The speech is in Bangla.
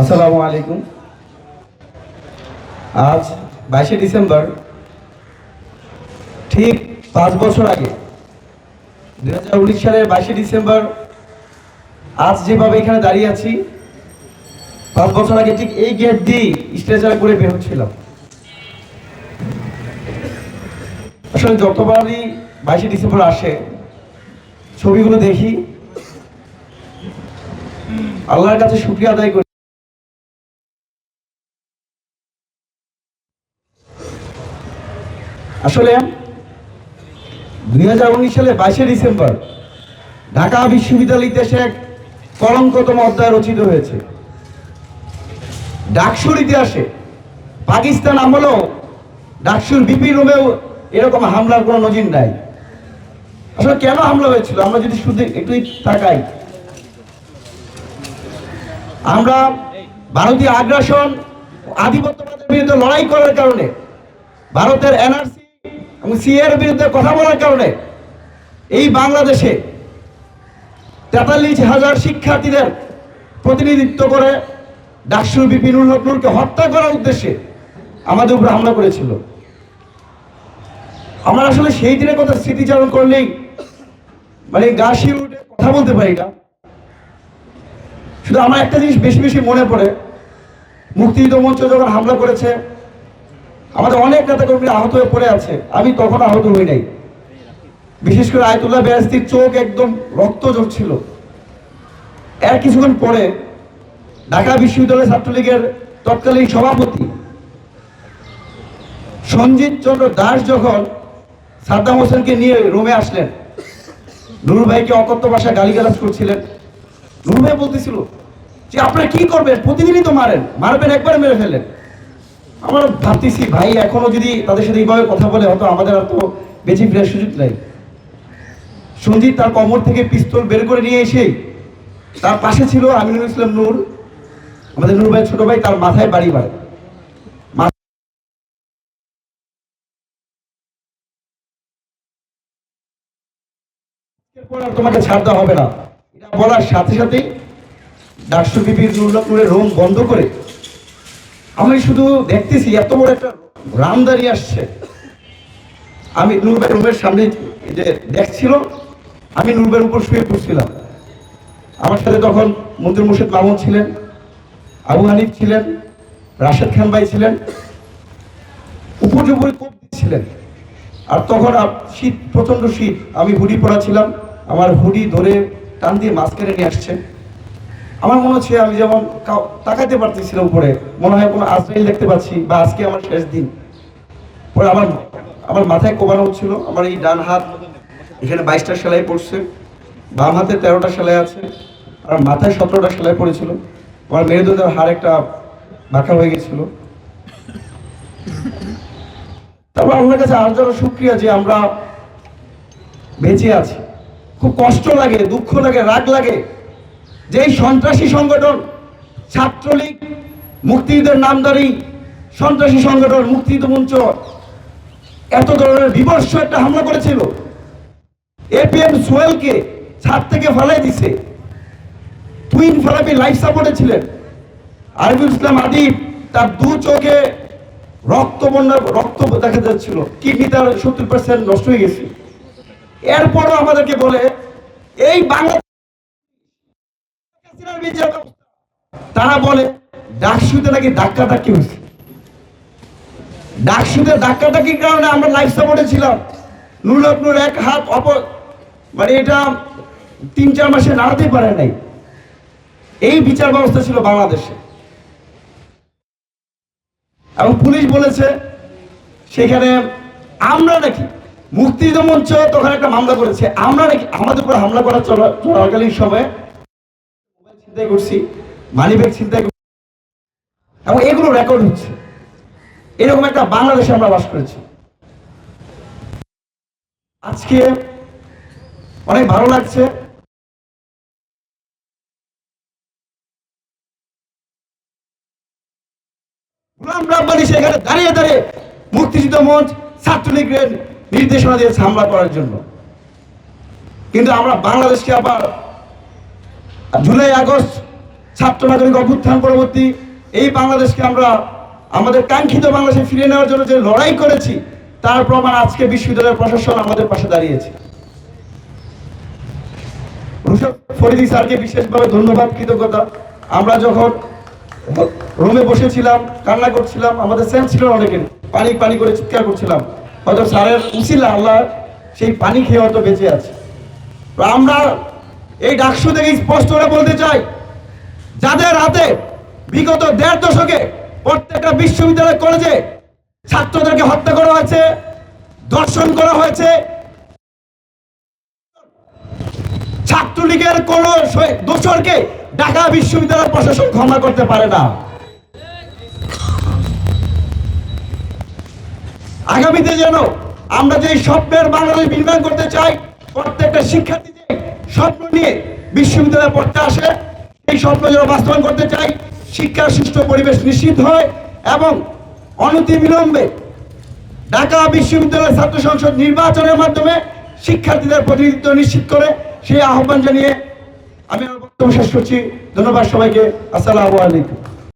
আসসালামু আলাইকুম। আজ বাইশে ডিসেম্বর, ঠিক পাঁচ বছর আগে, দুই হাজার উনিশ সালের বাইশে ডিসেম্বর, আজ যেভাবে এখানে দাঁড়িয়ে আছি, পাঁচ বছর আগে ঠিক এই গেট দিয়ে স্ট্রেচার করে বের হচ্ছিলাম। আসলে যতবারই বাইশে ডিসেম্বর আসে, ছবিগুলো দেখি, আল্লাহর কাছে শুক্রিয়া আদায় করি। আসলে, দুই হাজার উনিশ সালে বাইশে ডিসেম্বর ঢাকা বিশ্ববিদ্যালয় ইতিহাসে এক কলঙ্কতম অধ্যায় রচিত হয়েছে। ডাকসুর ইতিহাসে পাকিস্তান আমলেও ডাকসুর বিপি রুমেও এরকম হামলার কোনো নজির নাই। আসলে কেন হামলা হয়েছিল? আমরা যদি শুধু একটু তাকাই। আমরা ভারতীয় আগ্রাসন, আধিপত্যবাদের বিরুদ্ধে লড়াই করার কারণে ভারতের এনআরসি এবং সিএর বিরুদ্ধে কথা বলার কারণে এই বাংলাদেশে তেতাল্লিশ হাজার শিক্ষার্থীদের প্রতিনিধিত্ব করে ডাকসুর বিপিনুল হক নূরকে হত্যা করার উদ্দেশ্যে আমাদের উপরে হামলা করেছিল। আমরা আসলে সেই দিনের কথা স্মৃতিচারণ করলেই মানে গা শিউরে উঠে কথা বলতে পারি না। শুধু আমার একটা জিনিস বেশি বেশি মনে পড়ে, মুক্তিযুদ্ধ মঞ্চ যখন হামলা করেছে আমাদের অনেক নেতা কর্মী আহত হয়ে পড়ে আছে। আমি তখন আহত হই নাই। বিশেষ করে আয়তুল্লাহ বেয়াস্তির চোখ একদম রক্ত ছিল এর কিছুক্ষণ পরে ঢাকা বিশ্ববিদ্যালয় ছাত্রলীগের তৎকালীন সভাপতি সঞ্জিত চন্দ্র দাস যখন সাদ্দাম হোসেনকে নিয়ে রুমে আসলেন নুরু ভাইকে অকথ্য ভাষায় গালিগালাজ করছিলেন। নুরু ভাই বলতেছিল যে, আপনারা কি করবেন? প্রতিদিনই তো মারেন। মারবেন, একবারে মেরে ফেলেন আমরা ভাবতেছি, ভাই এখনও যদি তাদের সাথে এইভাবে কথা বলে, হয়তো আমাদের আর তো বেঁচে ফেরার সুযোগ নাই। সঞ্জিত তার কমর থেকে পিস্তল বের করে নিয়ে এসে তার পাশে ছিল আমিনুল ইসলাম নূর, আমাদের নূর ভাই ছোট ভাই, তার মাথায় বাড়ি এরপর তোমাকে ছাড় দেওয়া হবে না। এটা বলার সাথে সাথে ডাকসু বিপির নুরের রুম বন্ধ করে আমি শুধু দেখতেছি এত বড় একটা রাম দাঁড়িয়ে আসছে। আমি নুরবের রুমের সামনে যে দেখছিল, আমি নুরবের উপর শুয়ে পড়ছিলাম। আমার সাথে তখন মন্ত্রী মুর্শিদ মামুন ছিলেন, আবু হানিফ ছিলেন, রাশেদ খান ভাই ছিলেন উপর্যুপরি কোপ দিচ্ছিলেন। আর তখন শীত প্রচণ্ড শীত, আমি হুডি পরা ছিলাম আমার হুডি ধরে টান দিয়ে মাঝখানে নিয়ে আসছে। আমার মনে হচ্ছে আমি যেমন তাকাতে পারতেছিলাম উপরে, মনে হয় কোনো আজরাইল দেখতে পাচ্ছি বা আজকে আমার শেষ দিন। পরে আমার আমার মাথায় কোবানো হচ্ছিল আমার এই ডান হাত, এখানে বাইশটা সেলাই পড়ছে, বাম হাতে তেরোটা সেলাই আছে, আর মাথায় সতেরোটা সেলাই পড়েছিল। আমার মেরুদণ্ডের হাড় একটা বাঁকা হয়ে গেছিল। তারপর আপনার কাছে আর যারা শুক্রিয়া যে আমরা বেঁচে আছি। খুব কষ্ট লাগে, দুঃখ লাগে, রাগ লাগে। যে সন্ত্রাসী সংগঠন, ছাত্রলীগ, মুক্তিযুদ্ধের নামদারি সন্ত্রাসী সংগঠন, মুক্তিযুদ্ধ মঞ্চ, এত ধরনের বিমর্ষ একটা হামলা করেছিল। এপিএম সোহেলকে ছাদ থেকে ফেলাই দিছে। টুইন ফেলাপি লাইফ সাপোর্টে ছিলেন। আরিফুল ইসলাম আদিব তার দু চোখে রক্ত বন্যা রক্ত দেখা যাচ্ছিল। কিডনি তার সত্তর পার্সেন্ট নষ্ট হয়ে গেছে। এরপরও আমাদেরকে বলে, এই বাংলা তারা বলে, ডাকসুতে নাকি ধাক্কা ধাক্কি হয়েছে। ডাকসুতে ধাক্কা ধাক্কির কারণে আমরা লাইফ সাপোর্টে ছিলাম। নুর নুর এক হাত অপর মানে এটা তিন চার মাসে নাড়াতেই পারে নাই। এই বিচার ব্যবস্থা ছিল বাংলাদেশে। এবং পুলিশ বলেছে, সেখানে আমরা নাকি মুক্তিযুদ্ধ মঞ্চ তখন একটা মামলা করেছে। আমরা নাকি আমাদের উপর হামলা করার চলা- চলাকালীন সময়ে করছি মানি ব্যাগ এবং এগুলো রেকর্ড হচ্ছে। এরকম একটা বাংলাদেশে আমরা বাস করেছি। আজকে অনেক ভালো লাগছে। গোলাম রাব্বানি সেখানে দাঁড়িয়ে দাঁড়িয়ে মুক্তিযুদ্ধ মঞ্চ ছাত্রলীগের নির্দেশনা দিয়েছে হামলা করার জন্য। কিন্তু আমরা বাংলাদেশকে আবার জুলাই আগস্ট ছাত্র নাগরিক অভ্যুত্থান পরবর্তী, এই বাংলাদেশকে আমরা আমাদের কাঙ্ক্ষিত বাংলাদেশে ফিরিয়ে নেওয়ার জন্য যে লড়াই করেছি, তার প্রমাণ আজকে বিশ্ববিদ্যালয়ের প্রশাসন আমাদের পাশে দাঁড়িয়েছে। ফরিদি স্যারকে বিশেষভাবে ধন্যবাদ, কৃতজ্ঞতা। আমরা যখন রুমে বসেছিলাম, কান্না করছিলাম, আমাদের সেন্স ছিল অনেকের পানি পানি করে চিৎকার করছিলাম। হয়তো স্যারের উচিলা আল্লাহ সেই পানি খেয়ে হয়তো বেঁচে আছে। আমরা এই ডাকসু থেকে স্পষ্ট করে বলতে চাই, যাদের হাতে বিগত দেড় দশকে প্রত্যেকটা বিশ্ববিদ্যালয় কলেজে ছাত্রদেরকে হত্যা করা হয়েছে দর্শন করা হয়েছে, ছাত্রলীগের কোন দোসরকে ঢাকা বিশ্ববিদ্যালয় প্রশাসন ক্ষমা করতে পারে না। আগামীতে যেন আমরা যে স্বপ্নের বাংলাদেশ নির্মাণ করতে চাই, প্রত্যেকটা শিক্ষার্থী স্বপ্ন নিয়ে বিশ্ববিদ্যালয়ে পড়তে আসে। এই স্বপ্ন যেন বাস্তবায়ন করতে চাই, শিক্ষার সুষ্ঠু পরিবেশ নিশ্চিত হয় এবং অনতি বিলম্বে ঢাকা বিশ্ববিদ্যালয় ছাত্র সংসদ নির্বাচনের মাধ্যমে শিক্ষার্থীদের প্রতিনিধিত্ব নিশ্চিত করে সেই আহ্বান জানিয়ে আমি বক্তব্য শেষ করছি। ধন্যবাদ সবাইকে। আসসালামু আলাইকুম।